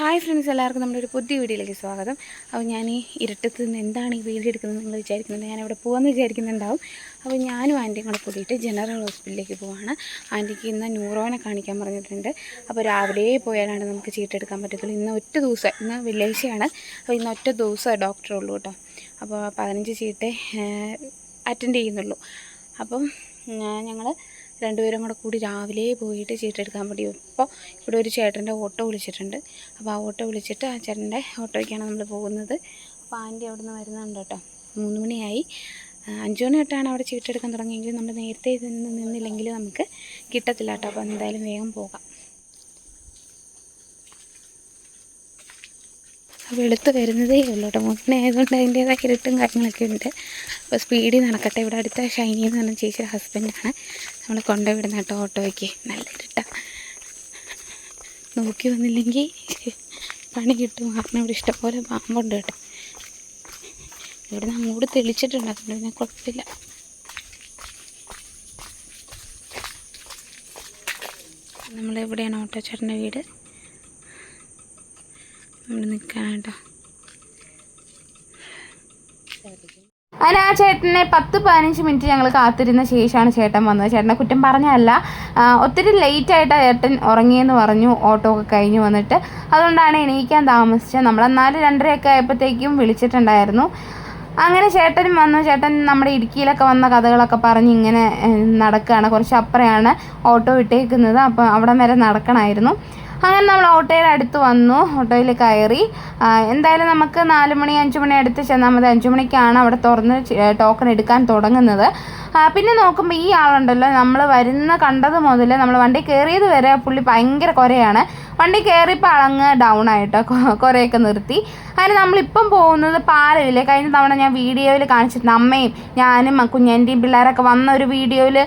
Hi friends എല്ലാവർക്കും നമ്മുടെ ഒരു പുതിയ വീഡിയോയിലേക്ക് സ്വാഗതം. അപ്പോൾ ഞാൻ ഈ ഇരുട്ടത്ത് നിന്ന് എന്താണ് ഈ വീഡിയോ എടുക്കുന്നത് നിങ്ങൾ വിചാരിക്കുന്നുണ്ട് ഞാൻ അവിടെ പോകുമെന്ന് വിചാരിക്കുന്നുണ്ടാവും. അപ്പോൾ ഞാനും ആന്റിയും കൂടെ കൂടിയിട്ട് ജനറൽ ഹോസ്പിറ്റലിലേക്ക് പോവാണ്. ആന്റിക്ക് ഇന്ന് ന്യൂറോനെ കാണിക്കാൻ പറഞ്ഞിട്ടുണ്ട്. അപ്പോൾ രാവിലെ പോയാലാണ് നമുക്ക് ചീട്ടെടുക്കാൻ പറ്റത്തുള്ളൂ. ഇന്ന് ഒറ്റ ദിവസം ഇന്ന് വെള്ളിയാഴ്ചയാണ്. അപ്പോൾ ഇന്ന് ഒറ്റ ദിവസം ഡോക്ടർ ഉള്ളൂ കേട്ടോ. അപ്പോൾ പതിനഞ്ച് ചീട്ടേ അറ്റൻഡ് ചെയ്യുന്നുള്ളൂ. അപ്പം ഞങ്ങൾ രണ്ടുപേരും കൂടെ കൂടി രാവിലെ പോയിട്ട് ചീട്ടെടുക്കാൻ വേണ്ടി ഇപ്പോൾ ഇവിടെ ഒരു ചേട്ടന്റെ ഓട്ടോ വിളിച്ചിട്ടുണ്ട്. അപ്പോൾ ആ ഓട്ടോ വിളിച്ചിട്ട് ആ ചേട്ടന്റെ ഓട്ടോയ്ക്കാണ് നമ്മൾ പോകുന്നത്. അപ്പോൾ ആന്റി അവിടെ നിന്ന് വരുന്നുണ്ട് കേട്ടോ. മൂന്ന് മണിയായി. അഞ്ചു മണി തൊട്ടാണ് അവിടെ ചീട്ടെടുക്കാൻ തുടങ്ങിയെങ്കിൽ നമ്മൾ നേരത്തെ നിന്ന് നിന്നില്ലെങ്കിൽ നമുക്ക് കിട്ടത്തില്ല കേട്ടോ. അപ്പോൾ എന്തായാലും വേഗം പോകാം. വെളുത്ത് വരുന്നതേ ഉള്ളൂ കേട്ടോ. മുട്ടനെ ആയതുകൊണ്ട് അതിന്റേതായ ഇരുട്ടും കാര്യങ്ങളൊക്കെ ഉണ്ട്. അപ്പോൾ സ്പീഡിൽ നടക്കട്ടെ. ഇവിടെ അടുത്ത ഷൈനി എന്ന് പറഞ്ഞ ചേച്ചിയുടെ ഹസ്ബൻഡാണ് നമ്മൾ കൊണ്ടുവിടുന്ന കേട്ടോ ഓട്ടോയ്ക്ക്. നല്ല ഇരുട്ട നോക്കി വന്നില്ലെങ്കിൽ പണി കിട്ടും. കാരണം ഇവിടെ ഇഷ്ടംപോലെ പാമ്പുണ്ട് കേട്ടോ. ഇവിടെ നിന്ന് അങ്ങോട്ട് തെളിച്ചിട്ടുണ്ട്. അതുകൊണ്ട് പിന്നെ കുഴപ്പമില്ല. നമ്മളെവിടെയാണ് ഓട്ടോ ചേട്ടന്റെ വീട്? നമ്മൾ നിൽക്കാനാട്ടോ. അങ്ങനെ ആ ചേട്ടനെ പത്ത് പതിനഞ്ച് മിനിറ്റ് ഞങ്ങൾ കാത്തിരുന്ന ശേഷമാണ് ചേട്ടൻ വന്നത്. ചേട്ടനെ കുറ്റം പറഞ്ഞല്ല ഒത്തിരി ലേറ്റ് ആയിട്ട് ചേട്ടൻ ഉറങ്ങിയെന്ന് പറഞ്ഞു. ഓട്ടോ ഒക്കെ കഴിഞ്ഞ് വന്നിട്ട്. അതുകൊണ്ടാണ് എണീക്കാൻ താമസിച്ചത്. നമ്മൾ എന്നാൽ രണ്ടരയൊക്കെ ആയപ്പോഴത്തേക്കും വിളിച്ചിട്ടുണ്ടായിരുന്നു. അങ്ങനെ ചേട്ടനും വന്നു. ചേട്ടൻ നമ്മുടെ ഇടുക്കിയിലൊക്കെ വന്ന കഥകളൊക്കെ പറഞ്ഞ് ഇങ്ങനെ നടക്കുകയാണ് കുറച്ച് അപ്പുറയാണ് ഓട്ടോ ഇട്ടേക്കുന്നത് അപ്പോൾ അവിടെ വരെ നടക്കണമായിരുന്നു. അങ്ങനെ നമ്മൾ ഓട്ടോയുടെ അടുത്ത് വന്നു. ഓട്ടോയിൽ കയറി. എന്തായാലും നമുക്ക് നാല് മണി അഞ്ച് മണി അടുത്ത് ചെന്നാൽ മതി. അഞ്ച് മണിക്കാണ് അവിടെ തുറന്ന് ടോക്കൺ എടുക്കാൻ തുടങ്ങുന്നത്. പിന്നെ നോക്കുമ്പോൾ ഈ ആളുണ്ടല്ലോ. നമ്മൾ വരുന്ന കണ്ടത് മുതൽ നമ്മൾ വണ്ടി കയറിയത് വരെ പുള്ളി ഭയങ്കര കുറയാണ് വണ്ടി കയറിയപ്പോൾ അളങ്ങ് ഡൗൺ ആയിട്ട് കുറേയൊക്കെ നിർത്തി. അതിന് നമ്മളിപ്പം പോകുന്നത് പാലമില്ലേ? കഴിഞ്ഞ തവണ ഞാൻ വീഡിയോയിൽ കാണിച്ചിട്ടുണ്ട് അമ്മയും ഞാനും കുഞ്ഞന്റെയും പിള്ളേരൊക്കെ വന്ന ഒരു വീഡിയോയിൽ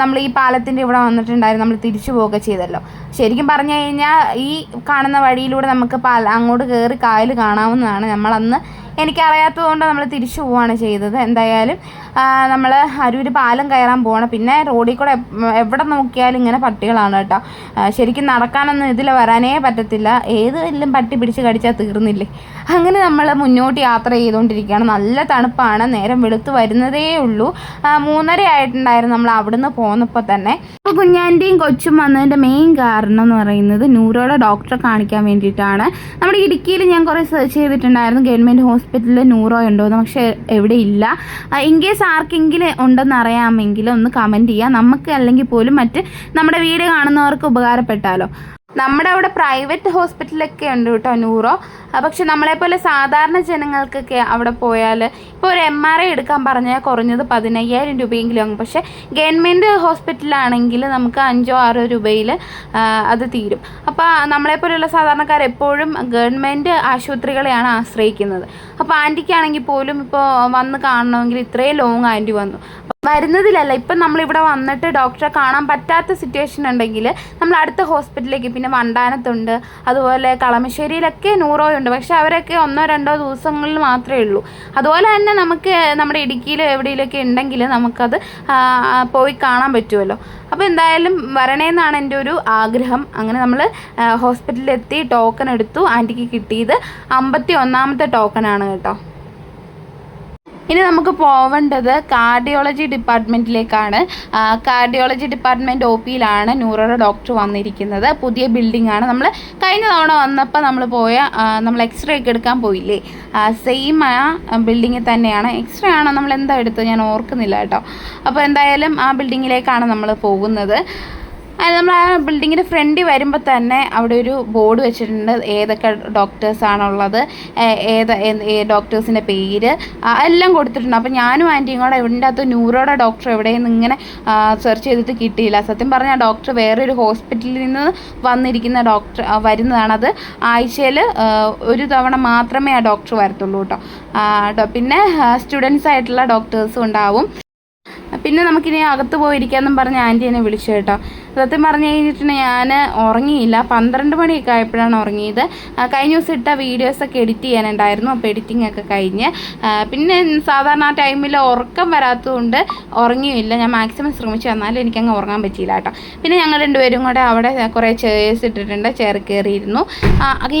നമ്മൾ ഈ പാലത്തിന്റെ ഇവിടെ വന്നിട്ടുണ്ടായിരുന്നു. നമ്മൾ തിരിച്ചു പോവുക ചെയ്തല്ലോ. ശരിക്കും പറഞ്ഞു കഴിഞ്ഞാൽ ഈ കാണുന്ന വഴിയിലൂടെ നമുക്ക് പാല അങ്ങോട്ട് കയറി കായൽ കാണാവുന്നതാണ്. നമ്മളന്ന് എനിക്കറിയാത്തത് കൊണ്ട് നമ്മൾ തിരിച്ചു പോവുകയാണ് ചെയ്തത്. എന്തായാലും നമ്മൾ അരൂർ പാലം കയറാൻ പോകണം പിന്നെ റോഡിൽ കൂടെ എവിടെ നോക്കിയാലും ഇങ്ങനെ പട്ടികളാണ് കേട്ടോ. ശരിക്കും നടക്കാനൊന്നും ഇതിൽ വരാനേ പറ്റത്തില്ല. ഏത് വല്ലതും പട്ടി പിടിച്ച് കടിച്ചാൽ തീർന്നില്ലേ? അങ്ങനെ നമ്മൾ മുന്നോട്ട് യാത്ര ചെയ്തുകൊണ്ടിരിക്കുകയാണ്. നല്ല തണുപ്പാണ്. നേരം വെളുത്ത് വരുന്നതേ ഉള്ളൂ. മൂന്നര ആയിട്ടുണ്ടായിരുന്നു നമ്മൾ അവിടുന്ന് പോന്നപ്പോൾ തന്നെ. അപ്പോൾ കുഞ്ഞാന്റെയും കൊച്ചും വന്നതിന്റെ മെയിൻ കാരണം എന്ന് പറയുന്നത് നൂറോടെ ഡോക്ടറെ കാണിക്കാൻ വേണ്ടിയിട്ടാണ്. നമ്മുടെ ഇടുക്കിയിൽ ഞാൻ കുറേ സെർച്ച് ചെയ്തിട്ടുണ്ടായിരുന്നു. ഗവൺമെന്റ് ഹോസ്പിറ്റലിൽ നൂറോ ഉണ്ടോയെന്ന് പക്ഷേ എവിടെ ഇല്ല. ഇൻ കേസ് ആർക്കെങ്കിലും ഉണ്ടെന്ന് അറിയാമെങ്കിൽ ഒന്ന് കമന്റ് ചെയ്യുക നമുക്ക് അല്ലെങ്കിൽ പോലും മറ്റ് നമ്മുടെ വീട് കാണുന്നവർക്ക് ഉപകാരപ്പെട്ടാലോ. നമ്മുടെ അവിടെ പ്രൈവറ്റ് ഹോസ്പിറ്റലൊക്കെ ഉണ്ട് കേട്ടോ ന്യൂറോ പക്ഷെ നമ്മളെപ്പോലെ സാധാരണ ജനങ്ങൾക്കൊക്കെ അവിടെ പോയാൽ ഇപ്പോൾ ഒരു എം ആർ ഐ എടുക്കാൻ പറഞ്ഞാൽ കുറഞ്ഞത് പതിനയ്യായിരം രൂപയെങ്കിലും ആകും പക്ഷേ ഗവൺമെന്റ് ഹോസ്പിറ്റലാണെങ്കിൽ നമുക്ക് അഞ്ചോ ആറോ രൂപയിൽ അത് തീരും. അപ്പോൾ നമ്മളെപ്പോലെയുള്ള സാധാരണക്കാർ എപ്പോഴും ഗവൺമെന്റ് ആശുപത്രികളെയാണ് ആശ്രയിക്കുന്നത്. അപ്പോൾ ആന്റിക്കാണെങ്കിൽ പോലും ഇപ്പോൾ വന്ന് കാണണമെങ്കിൽ ഇത്രയും ലോങ് ആന്റി വന്നു. വരുന്നതിലല്ല ഇപ്പം നമ്മളിവിടെ വന്നിട്ട് ഡോക്ടറെ കാണാൻ പറ്റാത്ത സിറ്റുവേഷൻ ഉണ്ടെങ്കിൽ നമ്മൾ അടുത്ത ഹോസ്പിറ്റലിലേക്ക് പിന്നെ വണ്ടാനത്തുണ്ട് അതുപോലെ കളമശ്ശേരിയിലൊക്കെ നൂറോയുണ്ട് പക്ഷെ അവരൊക്കെ ഒന്നോ രണ്ടോ ദിവസങ്ങളിൽ മാത്രമേ ഉള്ളൂ. അതുപോലെ തന്നെ നമുക്ക് നമ്മുടെ ഇടുക്കിയിലോ എവിടെയിലൊക്കെ ഉണ്ടെങ്കിൽ നമുക്കത് പോയി കാണാൻ പറ്റുമല്ലോ. അപ്പോൾ എന്തായാലും വരണേന്നാണ് എന്റെ ഒരു ആഗ്രഹം. അങ്ങനെ നമ്മൾ ഹോസ്പിറ്റലിലെത്തി ടോക്കൺ എടുത്തു. ആന്റിക്ക് കിട്ടിയത് അമ്പത്തി ഒന്നാമത്തെ ആണ് കേട്ടോ. ഇനി നമുക്ക് പോവേണ്ടത് കാർഡിയോളജി ഡിപ്പാർട്ട്മെന്റിലേക്കാണ് കാർഡിയോളജി ഡിപ്പാർട്ട്മെന്റ് ഒ പിയിലാണ് ന്യൂറോയുടെ ഡോക്ടർ വന്നിരിക്കുന്നത്. പുതിയ ബിൽഡിംഗ് ആണ്. നമ്മൾ കഴിഞ്ഞ തവണ വന്നപ്പോൾ നമ്മൾ പോയ നമ്മൾ എക്സ്റേ ഒക്കെ എടുക്കാൻ പോയില്ലേ? സെയിം ആ ബിൽഡിങ്ങിൽ തന്നെയാണ്. എക്സ്റേ ആണോ? നമ്മൾ എന്താ എടുത്തത്? ഞാൻ ഓർക്കുന്നില്ല കേട്ടോ. അപ്പോൾ എന്തായാലും ആ ബിൽഡിങ്ങിലേക്കാണ് നമ്മൾ പോകുന്നത്. നമ്മൾ ആ ബിൽഡിങ്ങിന്റെ ഫ്രണ്ടിൽ വരുമ്പോൾ തന്നെ അവിടെ ഒരു ബോർഡ് വെച്ചിട്ടുണ്ട്. ഏതൊക്കെ ഡോക്ടേഴ്സാണുള്ളത് ഏത് ഡോക്ടേഴ്സിന്റെ പേര് എല്ലാം കൊടുത്തിട്ടുണ്ട്. അപ്പോൾ ഞാനും ആന്റിയും കൂടെ ഇവിടെ അകത്ത് ന്യൂറോയുടെ ഡോക്ടർ എവിടെയെന്ന് ഇങ്ങനെ സെർച്ച് ചെയ്തിട്ട് കിട്ടിയില്ല. സത്യം പറഞ്ഞാൽ ഡോക്ടർ വേറൊരു ഹോസ്പിറ്റലിൽ നിന്ന് വന്നിരിക്കുന്ന ഡോക്ടർ വരുന്നതാണത്. ആഴ്ചയിൽ ഒരു തവണ മാത്രമേ ആ ഡോക്ടർ വരത്തുള്ളൂ കേട്ടോ. പിന്നെ സ്റ്റുഡൻസ് ആയിട്ടുള്ള ഡോക്ടേഴ്സും ഉണ്ടാവും. പിന്നെ നമുക്കിനി അകത്ത് പോയിരിക്കാമെന്നും പറഞ്ഞ് ആന്റി എന്നെ വിളിച്ചു കേട്ടോ. സത്യം പറഞ്ഞു കഴിഞ്ഞിട്ടുണ്ടെങ്കിൽ ഞാൻ ഉറങ്ങിയില്ല. പന്ത്രണ്ട് മണിയൊക്കെ ആയപ്പോഴാണ് ഉറങ്ങിയത്. കഴിഞ്ഞ ദിവസം ഇട്ട വീഡിയോസൊക്കെ എഡിറ്റ് ചെയ്യാനുണ്ടായിരുന്നു. അപ്പോൾ എഡിറ്റിംഗ് ഒക്കെ കഴിഞ്ഞ് പിന്നെ സാധാരണ ആ ടൈമിൽ ഉറക്കം വരാത്തതുകൊണ്ട് ഉറങ്ങിയില്ല. ഞാൻ മാക്സിമം ശ്രമിച്ചു എനിക്ക് എനിക്കങ്ങ് ഉറങ്ങാൻ പറ്റിയില്ല കേട്ടോ. പിന്നെ ഞങ്ങൾ രണ്ടുപേരും കൂടെ അവിടെ കുറേ ചെയർസ് ഇട്ടിട്ടുണ്ട്. ചെയർ കയറിയിരുന്നു.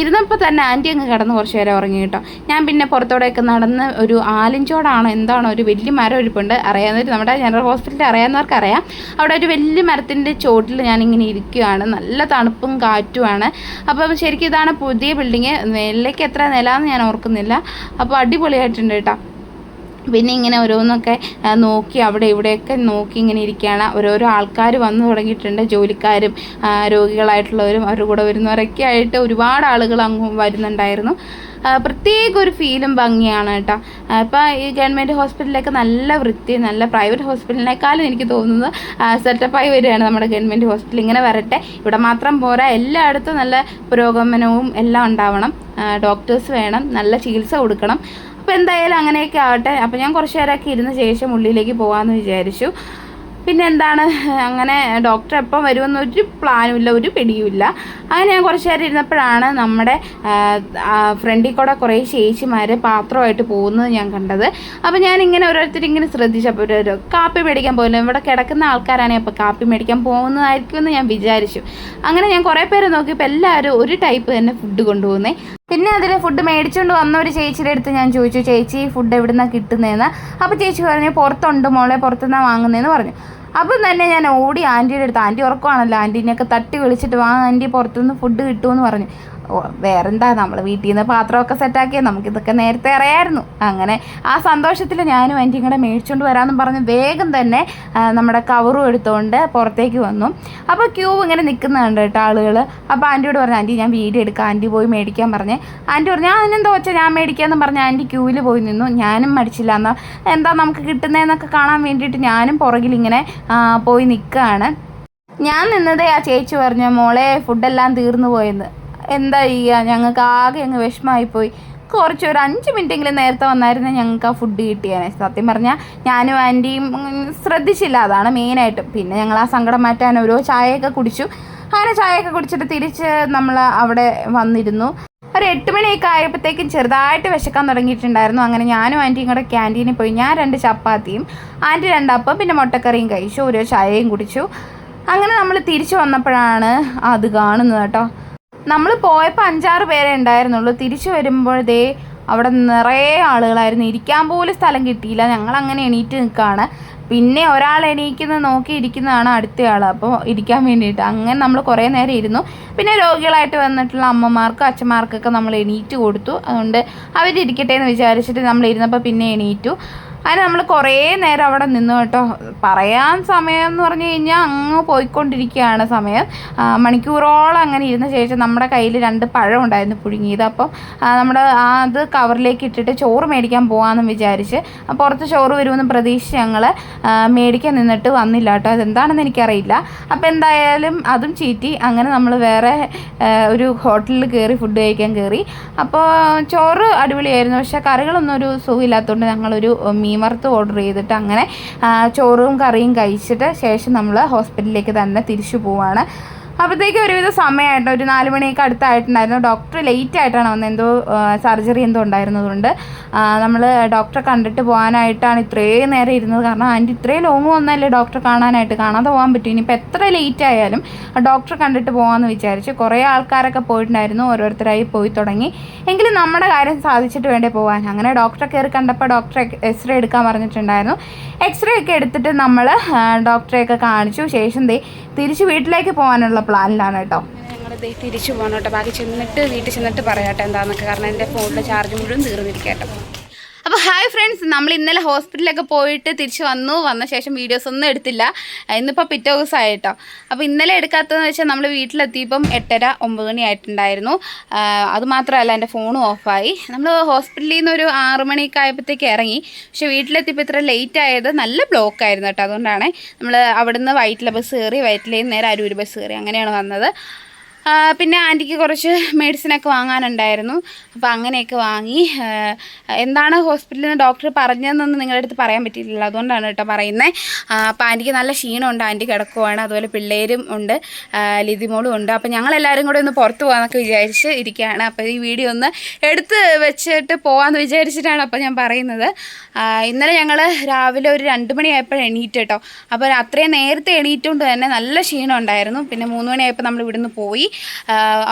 ഇരുന്നപ്പോൾ തന്നെ ആന്റി അങ്ങ് കിടന്ന് കുറച്ച് നേരം ഉറങ്ങി കേട്ടോ. ഞാൻ പിന്നെ പുറത്തോടെയൊക്കെ നടന്ന് ഒരു ആലിഞ്ചോടാണോ എന്താണോ ഒരു വലിയ മരം ഇരിപ്പുണ്ട് അറിയാവുന്നവർ നമ്മുടെ ജനറൽ ഹോസ്പിറ്റലിൽ അറിയാവുന്നവർക്ക് അറിയാം അവിടെ ഒരു വലിയ മരത്തിന്റെ ചോട്ടിൽ ഞാനിങ്ങനെ ഇരിക്കുകയാണ് നല്ല തണുപ്പും കാറ്റുമാണ്. അപ്പോൾ ശരിക്കും ഇതാണ് പുതിയ ബിൽഡിങ് നിലയ്ക്ക് എത്ര നിലാന്ന് ഞാൻ ഓർക്കുന്നില്ല. അപ്പോൾ അടിപൊളിയായിട്ടുണ്ട് കേട്ടോ. പിന്നെ ഇങ്ങനെ ഓരോന്നൊക്കെ നോക്കി അവിടെ ഇവിടെയൊക്കെ നോക്കി ഇങ്ങനെ ഇരിക്കുകയാണ്. ഓരോരോ ആൾക്കാർ വന്നു തുടങ്ങിയിട്ടുണ്ട്. ജോലിക്കാരും രോഗികളായിട്ടുള്ളവരും അവരുടെ കൂടെ വരുന്നവരൊക്കെ ആയിട്ട് ഒരുപാട് ആളുകൾ അങ്ങ് വരുന്നുണ്ടായിരുന്നു. പ്രത്യേക ഒരു ഫീലും ഭംഗിയാണ് കേട്ടോ. അപ്പോൾ ഈ ഗവൺമെന്റ് ഹോസ്പിറ്റലിലൊക്കെ നല്ല വൃത്തി നല്ല പ്രൈവറ്റ് ഹോസ്പിറ്റലിനേക്കാളും എനിക്ക് തോന്നുന്നത് സെറ്റപ്പായി വരികയാണ് നമ്മുടെ ഗവൺമെന്റ് ഹോസ്പിറ്റൽ ഇങ്ങനെ വരട്ടെ. ഇവിടെ മാത്രം പോരാ. എല്ലായിടത്തും നല്ല പുരോഗമനവും എല്ലാം ഉണ്ടാവണം. ഡോക്ടേഴ്സ് വേണം. നല്ല ചികിത്സ കൊടുക്കണം. അപ്പോൾ എന്തായാലും അങ്ങനെയൊക്കെ ആവട്ടെ. അപ്പോൾ ഞാൻ കുറച്ച് നേരമൊക്കെ ഇരുന്ന ശേഷം ഉള്ളിലേക്ക് പോകാമെന്ന് വിചാരിച്ചു. പിന്നെ എന്താണ് അങ്ങനെ ഡോക്ടർ എപ്പം വരുമെന്ന് ഒരു പ്ലാനും ഇല്ല ഒരു പിടിയുമില്ല. അങ്ങനെ ഞാൻ കുറച്ച് നേരം ഇരുന്നപ്പോഴാണ് നമ്മുടെ ഫ്രണ്ടിൽ കൂടെ കുറേ ചേച്ചിമാർ പാത്രമായിട്ട് പോകുന്നത് ഞാൻ കണ്ടത്. അപ്പോൾ ഞാൻ ഇങ്ങനെ ഓരോരുത്തർ ഇങ്ങനെ ശ്രദ്ധിച്ചപ്പോൾ ഒരു കാപ്പി മേടിക്കാൻ പോകില്ല ഇവിടെ കിടക്കുന്ന ആൾക്കാരാണെങ്കിൽ അപ്പോൾ കാപ്പി മേടിക്കാൻ പോകുന്നതായിരിക്കുമെന്ന് ഞാൻ വിചാരിച്ചു. അങ്ങനെ ഞാൻ കുറേ പേരെ നോക്കിയപ്പോൾ എല്ലാവരും ഒരു ടൈപ്പ് തന്നെ ഫുഡ് കൊണ്ടുപോകുന്നേ. പിന്നെ അതിൽ ഫുഡ് മേടിച്ചുകൊണ്ട് വന്ന ഒരു ചേച്ചിയുടെ അടുത്ത് ഞാൻ ചോദിച്ചു ചേച്ചി ഫുഡ് എവിടെ നിന്നാണ് കിട്ടുന്നതെന്ന് അപ്പോൾ ചേച്ചി പറഞ്ഞു പുറത്തുണ്ട് മോളെ പുറത്തുനിന്നാണ് വാങ്ങുന്നതെന്ന് പറഞ്ഞു. അപ്പം തന്നെ ഞാൻ ഓടി ആന്റിയുടെ അടുത്ത് ആന്റി ഉറക്കമാണല്ലോ ആന്റീനെയൊക്കെ തട്ടി വിളിച്ചിട്ട് വാ ആന്റി പുറത്തുനിന്ന് ഫുഡ് കിട്ടുമെന്ന് പറഞ്ഞു. വേറെന്താ? നമ്മൾ വീട്ടിൽ നിന്ന് പാത്രമൊക്കെ സെറ്റാക്കിയാൽ നമുക്കിതൊക്കെ നേരത്തെ അറിയായിരുന്നു. അങ്ങനെ ആ സന്തോഷത്തിൽ ഞാനും ആന്റിയും കൂടെ മേടിച്ചുകൊണ്ട് വരാമെന്ന് പറഞ്ഞ് വേഗം തന്നെ നമ്മുടെ കവറും എടുത്തുകൊണ്ട് പുറത്തേക്ക് വന്നു. അപ്പോൾ ക്യൂ ഇങ്ങനെ നിൽക്കുന്നുണ്ട് കേട്ടോ ആളുകൾ അപ്പോൾ ആന്റിയോട് പറഞ്ഞു ആന്റി ഞാൻ വീഡിയോ എടുക്കാം. ആന്റി പോയി മേടിക്കാൻ പറഞ്ഞേ. ആന്റി പറഞ്ഞു ഞാൻ അതിനെന്താ വെച്ചാൽ ഞാൻ മേടിക്കാമെന്ന് പറഞ്ഞ് ആന്റി ക്യൂവിൽ പോയി നിന്നു. ഞാനും മടിച്ചില്ല. എന്നാൽ എന്താ നമുക്ക് കിട്ടുന്നതെന്നൊക്കെ കാണാൻ വേണ്ടിയിട്ട് ഞാനും പുറകിൽ ഇങ്ങനെ പോയി നിൽക്കുകയാണ് ഞാൻ നിന്നതേ ആ ചേച്ചി പറഞ്ഞു മോളെ ഫുഡെല്ലാം തീർന്നു പോയെന്ന്. എന്താ ചെയ്യുക ഞങ്ങൾക്ക് ആകെ അങ്ങ് വിഷമമായിപ്പോയി. കുറച്ച് ഒരു അഞ്ച് മിനിറ്റെങ്കിലും നേരത്തെ വന്നായിരുന്നു ഞങ്ങൾക്ക് ആ ഫുഡ് കിട്ടിയേനെ. സത്യം പറഞ്ഞാൽ ഞാനും ആന്റിയും ശ്രദ്ധിച്ചില്ല. അതാണ് മെയിനായിട്ട് പിന്നെ ഞങ്ങൾ ആ സങ്കടം മാറ്റാൻ ഓരോ ചായയൊക്കെ കുടിച്ചു. അങ്ങനെ ചായയൊക്കെ കുടിച്ചിട്ട് തിരിച്ച് നമ്മൾ അവിടെ വന്നിരുന്നു. ഒരു എട്ട് മണിയൊക്കെ ആയപ്പോഴത്തേക്കും ചെറുതായിട്ട് വിശക്കാൻ തുടങ്ങിയിട്ടുണ്ടായിരുന്നു. അങ്ങനെ ഞാനും ആന്റിയും കൂടെ ക്യാന്റീനിൽ പോയി. ഞാൻ രണ്ട് ചപ്പാത്തിയും ആന്റി രണ്ടപ്പം പിന്നെ മുട്ടക്കറിയും കഴിച്ചു. ഓരോ ചായയും കുടിച്ചു. അങ്ങനെ നമ്മൾ തിരിച്ചു വന്നപ്പോഴാണ് അത് കാണുന്നത് കേട്ടോ. നമ്മൾ പോയപ്പോൾ അഞ്ചാറ് പേരെ ഉണ്ടായിരുന്നുള്ളൂ. തിരിച്ചു വരുമ്പോഴേ അവിടെ നിറയെ ആളുകളായിരുന്നു. ഇരിക്കാൻ പോലും സ്ഥലം കിട്ടിയില്ല. ഞങ്ങൾ അങ്ങനെ എണീറ്റ് നിൽക്കുകയാണ്. പിന്നെ ഒരാൾ എണീക്കുന്നത് നോക്കി ഇരിക്കുന്നതാണ് അടുത്തയാൾ അപ്പോൾ ഇരിക്കാൻ വേണ്ടിയിട്ട് അങ്ങനെ നമ്മൾ കുറേ നേരം ഇരുന്നു. പിന്നെ രോഗികളായിട്ട് വന്നിട്ടുള്ള അമ്മമാർക്കും അച്ഛന്മാർക്കൊക്കെ നമ്മൾ എണീറ്റ് കൊടുത്തു. അതുകൊണ്ട് അവരിരിക്കട്ടെ എന്ന് വിചാരിച്ചിട്ട് നമ്മൾ ഇരുന്നപ്പോൾ പിന്നെ എണീറ്റു. അങ്ങനെ നമ്മൾ കുറേ നേരം അവിടെ നിന്നു കേട്ടോ. പറയാൻ സമയം എന്ന് പറഞ്ഞു കഴിഞ്ഞാൽ അങ്ങ് പോയിക്കൊണ്ടിരിക്കുകയാണ് സമയം. മണിക്കൂറോളം അങ്ങനെ ഇരുന്ന ശേഷം നമ്മുടെ കയ്യിൽ രണ്ട് പഴം ഉണ്ടായിരുന്നു പുഴുങ്ങിയത്. അപ്പം നമ്മൾ അത് കവറിലേക്ക് ഇട്ടിട്ട് ചോറ് മേടിക്കാൻ പോകാമെന്ന് വിചാരിച്ച് പുറത്ത് ചോറ് വരുമെന്ന് പ്രതീക്ഷിച്ച് ഞങ്ങൾ മേടിക്കാൻ നിന്നിട്ട് വന്നില്ല കേട്ടോ. അതെന്താണെന്ന് എനിക്കറിയില്ല. അപ്പോൾ എന്തായാലും അതും ചീറ്റി അങ്ങനെ നമ്മൾ വേറെ ഒരു ഹോട്ടലിൽ കയറി ഫുഡ് കഴിക്കാൻ കയറി. അപ്പോൾ ചോറ് അടിപൊളിയായിരുന്നു. പക്ഷേ കറികളൊന്നും ഒരു സുഖമില്ലാത്തതുകൊണ്ട് ഞങ്ങളൊരു മീൻ വറുത്ത് ഓർഡർ ചെയ്തിട്ട് അങ്ങനെ ചോറും കറിയും കഴിച്ചിട്ട് ശേഷം നമ്മൾ ഹോസ്പിറ്റലിലേക്ക് തന്നെ തിരിച്ചു പോവാണ്. അപ്പോഴത്തേക്ക് ഒരുവിധ സമയമായിട്ട് ഒരു നാല് മണിയൊക്കെ അടുത്തായിട്ടുണ്ടായിരുന്നു. ഡോക്ടർ ലേറ്റ് ആയിട്ടാണ് വന്നത്. എന്തോ സർജറി എന്തോ ഉണ്ടായിരുന്നതുകൊണ്ട്. നമ്മൾ ഡോക്ടറെ കണ്ടിട്ട് പോകാനായിട്ടാണ് ഇത്രയും നേരം ഇരുന്നത്. കാരണം ആന്റി ഇത്രയും ലോങ് വന്നല്ലേ ഡോക്ടറെ കാണാനായിട്ട്. കാണാതെ പോകാൻ പറ്റും. ഇനിയിപ്പോൾ എത്ര ലേറ്റ് ആയാലും ഡോക്ടറെ കണ്ടിട്ട് പോകാമെന്ന് വിചാരിച്ച് കുറേ ആൾക്കാരൊക്കെ പോയിട്ടുണ്ടായിരുന്നു. ഓരോരുത്തരായി പോയി തുടങ്ങി. എങ്കിലും നമ്മുടെ കാര്യം സാധിച്ചിട്ട് വേണ്ടേ പോകാൻ. അങ്ങനെ ഡോക്ടറെ കയറി കണ്ടപ്പോൾ ഡോക്ടറെ എക്സ്റേ എടുക്കാൻ പറഞ്ഞിട്ടുണ്ടായിരുന്നു. എക്സ്റേ ഒക്കെ എടുത്തിട്ട് നമ്മൾ ഡോക്ടറെയൊക്കെ കാണിച്ചു. ശേഷം ദേ തിരിച്ച് വീട്ടിലേക്ക് പോകാനുള്ള പ്ലാനിലാണ് കേട്ടോ. തിരിച്ചു പോകണം കേട്ടോ. ബാക്കി ചെന്നിട്ട് വീട്ടിൽ ചെന്നിട്ട് പറയാട്ടെ എന്താണെന്നൊക്കെ കാരണം എന്റെ ഫോണിലെ ചാർജ് മുഴുവൻ തീർന്നിരിക്കട്ടോ അപ്പോൾ ഹായ് ഫ്രണ്ട്സ് നമ്മൾ ഇന്നലെ ഹോസ്പിറ്റലിലൊക്കെ പോയിട്ട് തിരിച്ചു വന്നു. വന്ന ശേഷം വീഡിയോസ് ഒന്നും എടുത്തില്ല. ഇന്നിപ്പോൾ പിറ്റേ ദിവസമായിട്ടോ അപ്പോൾ ഇന്നലെ എടുക്കാത്തതെന്ന് വെച്ചാൽ നമ്മൾ വീട്ടിലെത്തിയപ്പം എട്ടര ഒമ്പത് മണി ആയിട്ടുണ്ടായിരുന്നു. അതുമാത്രമല്ല അത് മാത്രമല്ല എന്റെ ഫോണും ഓഫായി. നമ്മൾ ഹോസ്പിറ്റലിൽ നിന്ന് ഒരു ആറ് മണിയൊക്കെ ആയപ്പോഴത്തേക്ക് ഇറങ്ങി. പക്ഷേ വീട്ടിലെത്തിയപ്പോൾ ഇത്ര ലേറ്റ് ആയത് നല്ല ബ്ലോക്ക് ആയിരുന്നു കേട്ടോ. അതുകൊണ്ടാണ് നമ്മൾ അവിടുന്ന് വൈറ്റിലെ ബസ് കയറി വൈറ്റിലേന്ന് നേരെ അരൂർ ബസ് കയറി അങ്ങനെയാണ് വന്നത്. പിന്നെ ആന്റിക്ക് കുറച്ച് മെഡിസിനൊക്കെ വാങ്ങാനുണ്ടായിരുന്നു. അപ്പോൾ അങ്ങനെയൊക്കെ വാങ്ങി. എന്താണ് ഹോസ്പിറ്റലിൽ നിന്ന് ഡോക്ടർ പറഞ്ഞതെന്നൊന്നും നിങ്ങളുടെ അടുത്ത് പറയാൻ പറ്റിയിട്ടില്ല. അതുകൊണ്ടാണ് കേട്ടോ പറയുന്നത് അപ്പോൾ ആന്റിക്ക് നല്ല ക്ഷീണമുണ്ട് ആന്റി കിടക്കുവാണ്. അതുപോലെ പിള്ളേരും ഉണ്ട്. ലിതിമോളും ഉണ്ട്. അപ്പോൾ ഞങ്ങളെല്ലാവരും കൂടെ ഒന്ന് പുറത്ത് പോകാമെന്നൊക്കെ വിചാരിച്ച് ഇരിക്കുകയാണ്. അപ്പോൾ ഈ വീഡിയോ ഒന്ന് എടുത്ത് വെച്ചിട്ട് പോകാമെന്ന് വിചാരിച്ചിട്ടാണ് അപ്പോൾ ഞാൻ പറയുന്നത്. ഇന്നലെ ഞങ്ങൾ രാവിലെ ഒരു രണ്ട് മണിയായപ്പോൾ എണീറ്റ് കേട്ടോ. അപ്പോൾ അത്രയും നേരത്തെ എണീറ്റുകൊണ്ട് തന്നെ നല്ല ക്ഷീണം ഉണ്ടായിരുന്നു. പിന്നെ മൂന്ന് മണിയായപ്പോൾ നമ്മൾ ഇവിടുന്ന് പോയി.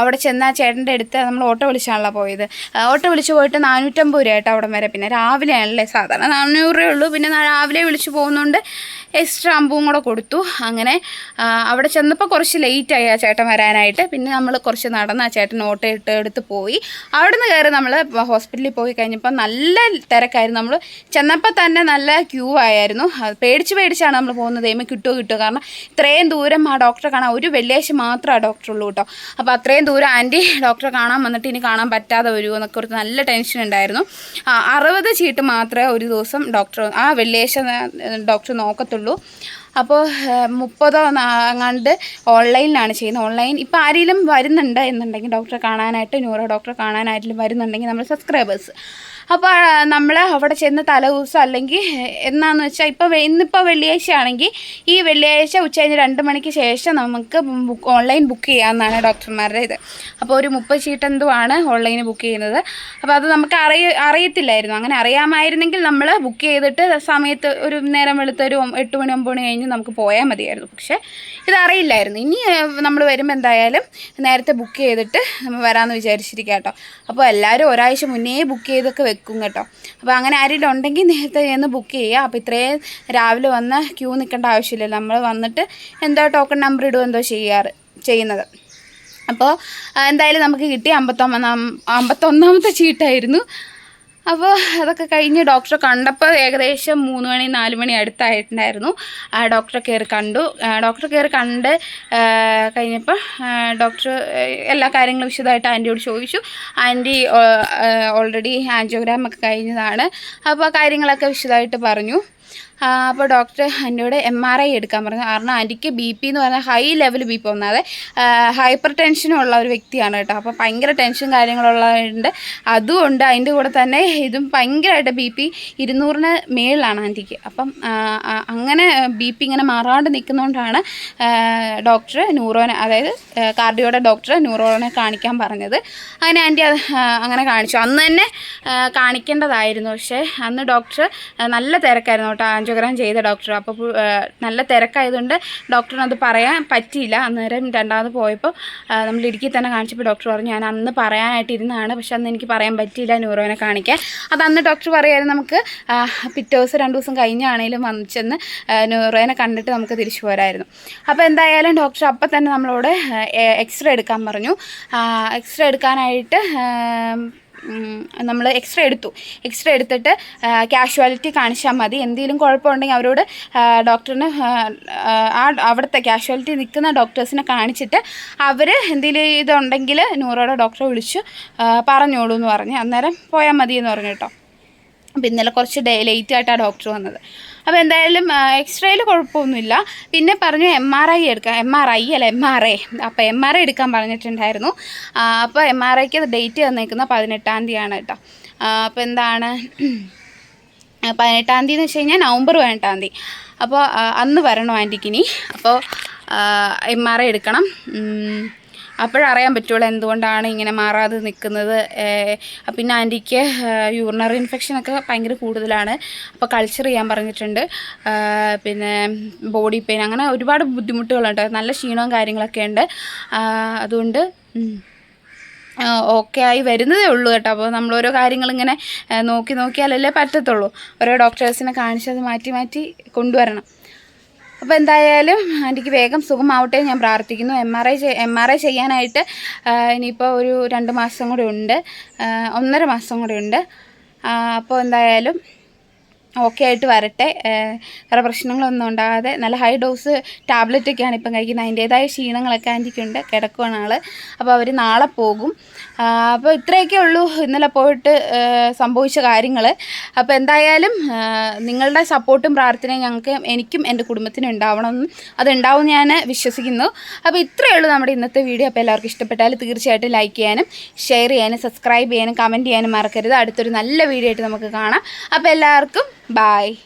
അവിടെ ചെന്ന ചേട്ടന്റെ അടുത്ത് നമ്മൾ ഓട്ടോ വിളിച്ചാണല്ലോ പോയത്. ഓട്ടോ വിളിച്ച് പോയിട്ട് നാനൂറ്റമ്പത് രൂപ ആയിട്ട് അവിടം വരെ. പിന്നെ രാവിലെ ആണല്ലേ സാധാരണ നാനൂറ് രൂപ ഉള്ളൂ. പിന്നെ രാവിലെ വിളിച്ച് പോകുന്നതുകൊണ്ട് എക്സ്ട്രാ അമ്പും കൂടെ കൊടുത്തു. അങ്ങനെ അവിടെ ചെന്നപ്പോൾ കുറച്ച് ലേറ്റായി ആ ചേട്ടൻ വരാനായിട്ട്. പിന്നെ നമ്മൾ കുറച്ച് നടന്ന് ആ ചേട്ടൻ ഓട്ടോ ഇട്ട് എടുത്ത് പോയി. അവിടെ നിന്ന് കയറി നമ്മൾ ഹോസ്പിറ്റലിൽ പോയി കഴിഞ്ഞപ്പോൾ നല്ല തിരക്കായിരുന്നു. നമ്മൾ ചെന്നപ്പോൾ തന്നെ നല്ല ക്യൂ ആയിരുന്നു. പേടിച്ച് പേടിച്ചാണ് നമ്മൾ പോകുന്നത്. ദൈവം കിട്ടുമോ കിട്ടുമോ കാരണം ഇത്രയും ദൂരം ആ ഡോക്ടറെ കാണാൻ ഒരു വെള്ളിയാഴ്ച മാത്രമേ ആ ഡോക്ടർ ഉള്ളൂ കേട്ടോ. അപ്പോൾ അത്രയും ദൂരം ആന്റി ഡോക്ടറെ കാണാൻ വന്നിട്ട് ഇനി കാണാൻ പറ്റാതെ വരുമോ എന്നൊക്കെ ഒരു നല്ല ടെൻഷൻ ഉണ്ടായിരുന്നു. അറുപത് ചീട്ട് മാത്രമേ ഒരു ദിവസം ഡോക്ടർ ആ വെള്ളിയാഴ്ച ഡോക്ടർ നോക്കത്തുള്ളൂ. അപ്പോൾ മുപ്പതോ അങ്ങാണ്ട് ഓൺലൈനിലാണ് ചെയ്യുന്നത്. ഓൺലൈൻ ഇപ്പോൾ ആരെങ്കിലും വരുന്നുണ്ട് എന്നുണ്ടെങ്കിൽ ഡോക്ടറെ കാണാനായിട്ട് ന്യൂറോ ഡോക്ടറെ കാണാനായിട്ടും വരുന്നുണ്ടെങ്കിൽ നമ്മൾ സബ്സ്ക്രൈബേഴ്സ്. അപ്പോൾ നമ്മൾ അവിടെ ചെന്ന് തലേദിവസം അല്ലെങ്കിൽ എന്നാന്ന് വെച്ചാൽ ഇപ്പോൾ ഇന്നിപ്പോൾ വെള്ളിയാഴ്ച ആണെങ്കിൽ ഈ വെള്ളിയാഴ്ച ഉച്ച കഴിഞ്ഞ് രണ്ട് മണിക്ക് ശേഷം നമുക്ക് ബുക്ക് ഓൺലൈൻ ബുക്ക് ചെയ്യാമെന്നാണ് ഡോക്ടർമാരുടെ ഇത്. അപ്പോൾ ഒരു മുപ്പത് ഷീറ്റ് എന്തോ ആണ് ഓൺലൈനിൽ ബുക്ക് ചെയ്യുന്നത്. അപ്പോൾ അത് നമുക്ക് അറിയ അറിയത്തില്ലായിരുന്നു. അങ്ങനെ അറിയാമായിരുന്നെങ്കിൽ നമ്മൾ ബുക്ക് ചെയ്തിട്ട് സമയത്ത് ഒരു നേരം വെളുത്ത ഒരു എട്ട് മണി ഒമ്പത് മണി കഴിഞ്ഞ് നമുക്ക് പോയാൽ മതിയായിരുന്നു. പക്ഷേ അറിയില്ലായിരുന്നു. ഇനി നമ്മൾ വരുമ്പോൾ എന്തായാലും നേരത്തെ ബുക്ക് ചെയ്തിട്ട് വരാമെന്ന് വിചാരിച്ചിരിക്കാം കേട്ടോ അപ്പോൾ എല്ലാവരും ഒരാഴ്ച മുന്നേ ബുക്ക് ചെയ്തൊക്കെ വെക്കും കേട്ടോ. അപ്പോൾ അങ്ങനെ ആരെങ്കിലും ഉണ്ടെങ്കിൽ നേരത്തെ ചെന്ന് ബുക്ക് ചെയ്യുക. അപ്പോൾ ഇത്രയും രാവിലെ വന്ന് ക്യൂ നിൽക്കേണ്ട ആവശ്യമില്ലല്ലോ. നമ്മൾ വന്നിട്ട് എന്തോ ടോക്കൺ നമ്പർ ഇടുക എന്തോ ചെയ്യാറ് ചെയ്യുന്നത്. അപ്പോൾ എന്തായാലും നമുക്ക് കിട്ടി അമ്പത്തൊമ്പതാം അമ്പത്തൊന്നാമത്തെ ചീട്ടായിരുന്നു അപ്പോൾ അതൊക്കെ കഴിഞ്ഞ് ഡോക്ടറെ കണ്ടപ്പോൾ ഏകദേശം മൂന്ന് മണി നാല് മണി അടുത്തായിട്ടുണ്ടായിരുന്നു. ആ ഡോക്ടറെ കയറി കണ്ടു. ഡോക്ടറെ കയറി കണ്ട് കഴിഞ്ഞപ്പോൾ ഡോക്ടർ എല്ലാ കാര്യങ്ങളും വിശദമായിട്ട് ആന്റിയോട് ചോദിച്ചു. ആന്റി ഓൾറെഡി ആൻജിയോഗ്രാം ഒക്കെ കഴിഞ്ഞതാണ്. അപ്പോൾ ആ കാര്യങ്ങളൊക്കെ വിശദമായിട്ട് പറഞ്ഞു. അപ്പോൾ ഡോക്ടർ എന്നോട് എം ആർ ഐ എടുക്കാൻ പറഞ്ഞു. കാരണം ആന്റിക്ക് ബി പി എന്ന് പറഞ്ഞാൽ ഹൈ ലെവൽ ബി പി ഒന്നാതെ ഹൈപ്പർ ടെൻഷനും ഉള്ള ഒരു വ്യക്തിയാണ് കേട്ടോ. അപ്പോൾ ഭയങ്കര ടെൻഷൻ കാര്യങ്ങളുള്ളതുകൊണ്ട് അതുകൊണ്ട് അതിന്റെ കൂടെ തന്നെ ഇതും ഭയങ്കരമായിട്ട് ബി പി ഇരുന്നൂറിന് മേളിലാണ് ആന്റിക്ക് അപ്പം അങ്ങനെ ബി പി ഇങ്ങനെ മാറാണ്ട് നിൽക്കുന്നതുകൊണ്ടാണ് ഡോക്ടർ ന്യൂറോനെ അതായത് കാർഡിയോയുടെ ഡോക്ടർ ന്യൂറോനെ കാണിക്കാൻ പറഞ്ഞത്. അങ്ങനെ ആന്റി അങ്ങനെ കാണിച്ചു. അന്ന് തന്നെ കാണിക്കേണ്ടതായിരുന്നു. പക്ഷേ അന്ന് ഡോക്ടർ നല്ല തിരക്കായിരുന്നു കേട്ടോ. ആൻജിയോഗ്രാം ചെയ്ത ഡോക്ടർ. അപ്പോൾ നല്ല തിരക്കായതുകൊണ്ട് ഡോക്ടറിനത് പറയാൻ പറ്റിയില്ല. അന്നേരം രണ്ടാമത് പോയപ്പോൾ നമ്മൾ ഇടുക്കി തന്നെ കാണിച്ചപ്പോൾ ഡോക്ടർ പറഞ്ഞു ഞാൻ അന്ന് പറയാനായിട്ട് ഇരുന്നാണ്. പക്ഷെ അന്ന് എനിക്ക് പറയാൻ പറ്റിയില്ല ന്യൂറോനെ കാണിക്കാൻ. അത് അന്ന് ഡോക്ടർ പറയായിരുന്നു നമുക്ക് പിറ്റേ ദിവസം രണ്ട് ദിവസം കഴിഞ്ഞാണേലും വന്ന് ചെന്ന് ആ, ന്യൂറോനെ കണ്ടിട്ട് നമുക്ക് തിരിച്ചു പോരായിരുന്നു. അപ്പോൾ എന്തായാലും ഡോക്ടർ അപ്പം തന്നെ നമ്മളോട് എക്സ്റേ എടുക്കാൻ പറഞ്ഞു. എക്സ്റേ എടുക്കാനായിട്ട് നമ്മൾ എക്സ്റേ എടുത്തു. എക്സ്റേ എടുത്തിട്ട് കാഷ്വാലിറ്റി കാണിച്ചാൽ മതി. എന്തെങ്കിലും കുഴപ്പമുണ്ടെങ്കിൽ അവരോട് ഡോക്ടറിന് ആ, അവിടുത്തെ കാഷ്വാലിറ്റി നിൽക്കുന്ന ഡോക്ടേഴ്സിനെ കാണിച്ചിട്ട് അവർ എന്തെങ്കിലും ഇതുണ്ടെങ്കിൽ ന്യൂറോയുടെ ഡോക്ടറെ വിളിച്ച് പറഞ്ഞോളൂ എന്ന് പറഞ്ഞ്. അന്നേരം പോയാൽ മതി എന്ന് പറഞ്ഞു കേട്ടോ. അപ്പോൾ ഇന്നലെ കുറച്ച് ഡേ ലേറ്റ് ആയിട്ടാണ് ഡോക്ടർ വന്നത്. അപ്പോൾ എന്തായാലും എക്സ്റേയിൽ കുഴപ്പമൊന്നുമില്ല. പിന്നെ പറഞ്ഞു എം ആർ ഐ എടുക്കാം. എം ആർ ഐ അല്ല എം ആർ ഐ അപ്പോൾ എം ആർ ഐ എടുക്കാൻ പറഞ്ഞിട്ടുണ്ടായിരുന്നു. അപ്പോൾ എം ആർ ഐക്ക് ഡേറ്റ് തന്നേക്കുന്നത് പതിനെട്ടാം തീയതിയാണ് കേട്ടോ. അപ്പോൾ എന്താണ്? പതിനെട്ടാം തീയതി എന്ന് വെച്ച് കഴിഞ്ഞാൽ നവംബർ പതിനെട്ടാം തീയതി. അപ്പോൾ അന്ന് വരണോ ആന്റിക്കിനി. അപ്പോൾ എം ആർ ഐ എടുക്കണം. അപ്പോഴറിയാൻ പറ്റുള്ളൂ എന്തുകൊണ്ടാണ് ഇങ്ങനെ മാറാതെ നിൽക്കുന്നത്. പിന്നെ ആന്റിക്ക് യൂറിനറി ഇൻഫെക്ഷനൊക്കെ ഭയങ്കര കൂടുതലാണ്. അപ്പോൾ കൾച്ചർ ചെയ്യാൻ പറഞ്ഞിട്ടുണ്ട്. പിന്നെ ബോഡി പെയിൻ അങ്ങനെ ഒരുപാട് ബുദ്ധിമുട്ടുകളുണ്ട്. നല്ല ക്ഷീണവും കാര്യങ്ങളൊക്കെ ഉണ്ട്. അതുകൊണ്ട്. ഓക്കെ ആയി വരുന്നതേ ഉള്ളൂ കേട്ടോ. അപ്പോൾ നമ്മൾ ഓരോ കാര്യങ്ങളിങ്ങനെ നോക്കി നോക്കിയാലല്ലേ പറ്റത്തുള്ളൂ. ഓരോ ഡോക്ടേഴ്സിനെ കാണിച്ചത് മാറ്റി മാറ്റി കൊണ്ടുവരണം. അപ്പോൾ എന്തായാലും ആന്റിക്ക് വേഗം സുഖമാവട്ടെ ഞാൻ പ്രാർത്ഥിക്കുന്നു. M R I M R I ചെയ്യാനായിട്ട് ഇനിയിപ്പോൾ ഒരു രണ്ട് മാസം കൂടെ ഉണ്ട്. ഒന്നര മാസം കൂടെ ഉണ്ട്. അപ്പോൾ എന്തായാലും ഓക്കെ ആയിട്ട് വരട്ടെ. വേറെ പ്രശ്നങ്ങളൊന്നും ഉണ്ടാകാതെ. നല്ല ഹൈ ഡോസ് ടാബ്ലറ്റൊക്കെയാണ് ഇപ്പം കഴിക്കുന്നത്. അതിന്റേതായ ക്ഷീണങ്ങളൊക്കെ ആന്റിക്കുണ്ട് കിടക്കുവാണ് ആൾ അപ്പോൾ അവർ നാളെ പോകും. അപ്പോൾ ഇത്രയൊക്കെ ഉള്ളൂ ഇന്നലെ പോയിട്ട് സംഭവിച്ച കാര്യങ്ങൾ. അപ്പോൾ എന്തായാലും നിങ്ങളുടെ സപ്പോർട്ടും പ്രാർത്ഥനയും ഞങ്ങൾക്ക് എനിക്കും എന്റെ കുടുംബത്തിനും ഉണ്ടാവണമെന്നും അതുണ്ടാവും ഞാൻ വിശ്വസിക്കുന്നു. അപ്പോൾ ഇത്രയേ ഉള്ളൂ നമ്മുടെ ഇന്നത്തെ വീഡിയോ. അപ്പോൾ എല്ലാവർക്കും ഇഷ്ടപ്പെട്ടാൽ തീർച്ചയായിട്ടും ലൈക്ക് ചെയ്യാനും ഷെയർ ചെയ്യാനും സബ്സ്ക്രൈബ് ചെയ്യാനും കമന്റ് ചെയ്യാനും മറക്കരുത്. അടുത്തൊരു നല്ല വീഡിയോ ആയിട്ട് നമുക്ക് കാണാം. അപ്പോൾ എല്ലാവർക്കും Bye.